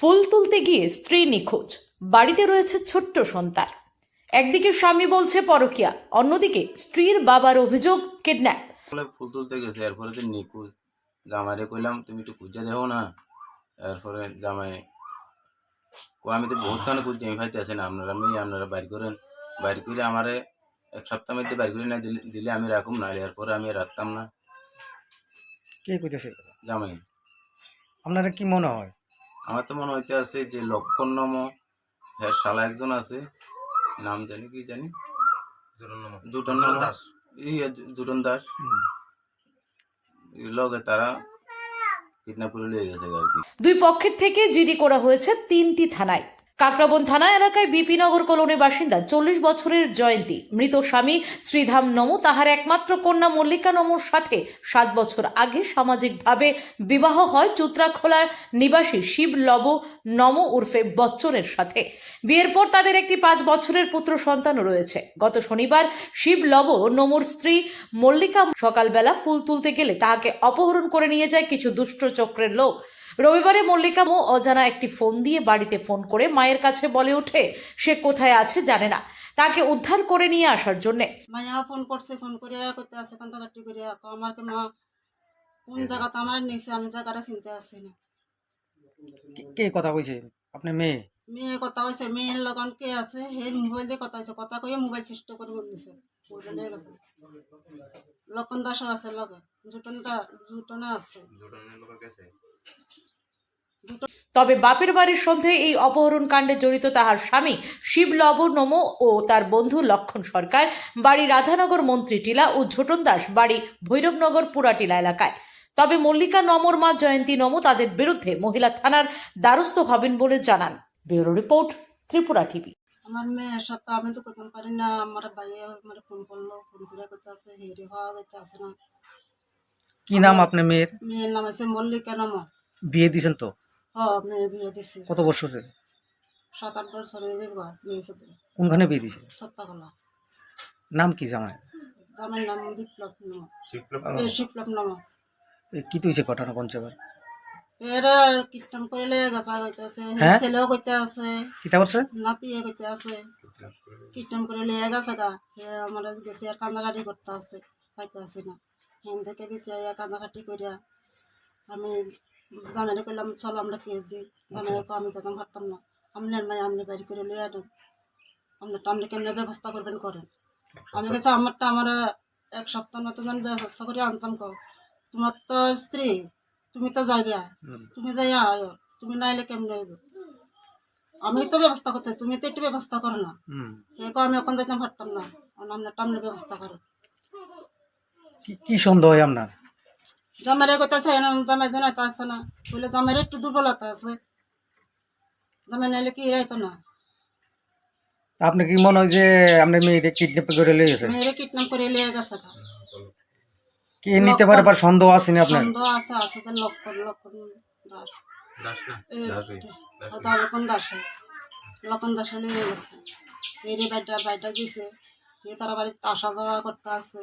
ফুল তুলতে গিয়ে স্ত্রী নিখোঁজ। বাড়িতে রয়েছে ছোট্ট সন্তান। একদিকে স্বামী বলছে পরকিয়া অন্যদিকে স্ত্রীর বাবার অভিযোগ কিডন্যাপ। বলে ফুল তুলতে গেছে এরপরে তো নিখোঁজ। জামাইরে কইলাম তুমি একটু খুঁজে দেখো না। এরপরে জামাই ও আমি তো বহুত খানে খুঁজছি আমি ভাইতে আছি না। আপনারা আমি আপনারা বাইর করেন। বাইর করে আমারে এক সপ্তাহ মধ্যে বাইর করে না দিলে দিলে আমি রাখুম না এরপরে আমি রাখতাম না। কে কইতেছে জামাই। আপনারা কি মনে হয়? আমার তো মনে হইতে আছে যে লক্ষণ নম হ্যাঁ শালা একজন আছে নাম জানি কি জানি? দুটন নম এই দুটন দাস। লগে তারা কিডন্যাপ করে লিয়ে গেছে আর কি। দুই পক্ষের থেকে জিডি করা হয়েছে তিনটি থানায়। কাকরাবন থানা এলাকায় বিপিনগর কলোনির বাসিন্দা চল্লিশ বছরের জয়ন্তী। মৃত স্বামী শ্রীধাম নমো, তাহার একমাত্র কন্যা মল্লিকা নমোর সাথে সাত বছর আগে সামাজিকভাবে বিবাহ হয় চুত্রাখোলার নিবাসী শিব লব নম উর্ফে বচ্চনের সাথে। বিয়ের পর তাদের একটি পাঁচ বছরের পুত্র সন্তান রয়েছে। গত শনিবার শিব লব নমুর স্ত্রী মল্লিকা সকালবেলা ফুল তুলতে গেলে তাহাকে অপহরণ করে নিয়ে যায় কিছু দুষ্ট চক্রের লোক। রবিবারে মল্লিকা মো অজানা একটি ফোন দিয়ে বাড়িতে ফোন করে মায়ের কাছে বলে ওঠে সে কোথায় আছে জানে না। তাকে উদ্ধার করে নিয়ে আসার জন্যে। মায়া ফোন করছে ফোন করে করতে আছে কান্দাকাটি করে আমার মা কোন জায়গাতে? আমার নিছে আমি জায়গাটা চিনতে আসছি না। কে- কে কথা কইছে? আপনি মেয়ে? মেয়ে কথা হয়েছে মেয়ের লগন কে আছে? হে মোবাইল দিয়ে কথা হয়েছে কথা কয়ে মোবাইল চেষ্ট করে বলছে মোবাইল লক্ষণ দাসও আছে লগে। জুটনটা জুটনে আছে। তবে বাপের বাড়ির সন্দেহে এই অপহরণ কাণ্ডে জড়িত তাহার স্বামী শিবলব নম ও তার বন্ধু লক্ষণ সরকার বাড়ি রাধানগর মন্ত্রী টিলা ও ঝোটন দাস বাড়ি ভৈরবনগর পুরাটিলা এলাকায়। তবে মল্লিকা নমর মা জয়ন্তী নম তাদের বিরুদ্ধে মহিলা থানার দ্বারস্থ হবেন বলে জানান। Bureau report Tripura TV. আমার মেয়ের সাথে আমি তো করতে পারি না আমার ভাইয়ে আমার ফোন করল ফোন করে করতে আছে হেরে হওয়া যাইতে আছে না। কি নাম আপনার মেয়ের? মেয়ের নাম আছে মল্লিকা নাম। বিয়ে দিছেন তো? মেয়ে বিয়ে দিছে। কত বছরে? সাত আট বছর হয়ে যাবে বিয়ে সাথে কোনখানে বিয়ে দিছে সত্তাকলা নাম কি জামাই নাম বিপ্লব নাম শিবলব কি তুইছে ঘটনা কোন এরা কীর্তন করলে গাছা আছে হ্যাঁ? ছেলেও গইতে আছে। কিতা করছে নাতিয়ে গইতে আছে। কীর্তন করে লিয়ে গেছে গা আমার গেছে আর কান্দাকাটি করতে আছে না। হেন থেকে দিচ্ছে কান্দাকাটি করিয়া আমি জামাইরে করলাম চলো আমরা কেস দিই। জামাই আমি যেতাম পারতাম না। আপনার মাই আপনি বাড়ি করে লিয়ে আনেন আপনারটা আপনি কেমনে ব্যবস্থা করবেন করেন? আমি কাছে আমারটা আমার এক সপ্তাহ মতো যেন ব্যবস্থা করে আনতাম কো তোমার তো স্ত্রী তুমি তো যাইবে তুমি যাই আয়ো। তুমি নাইলে কেমনে হইব? আমি তো ব্যবস্থা করতে তুমি তো একটু ব্যবস্থা করো না। হুম। এ কো আমি ওখান যাইতাম পারতাম না। আপনার টামনে ব্যবস্থা করো। কি কি সন্দেহ হয় আপনার? জামাইরে কথা আছে না জামাই জানাইতে আছে না। বলে জামাইরে একটু দুর্বলতা আছে। জামাই নাইলে কি রাইতো না। আপনি কি মনে হয় যে আপনার মেয়েটা কিডন্যাপ করে লিয়ে গেছে? মেয়েরে কিডন্যাপ করে লিয়ে গেছে। কে নিতে পারে বা সন্দেহ আছে না আপনার? সন্দেহ আছে আছে তো লক্ষণ লক্ষণ দাস। এ, ও তো লক্ষণ দাসে। লক্ষণ দাসে লিয়ে গেছে। এরে বাইটা বাইটা গেছে এ তারা বাড়িতে আসা যাওয়া করতে আছে।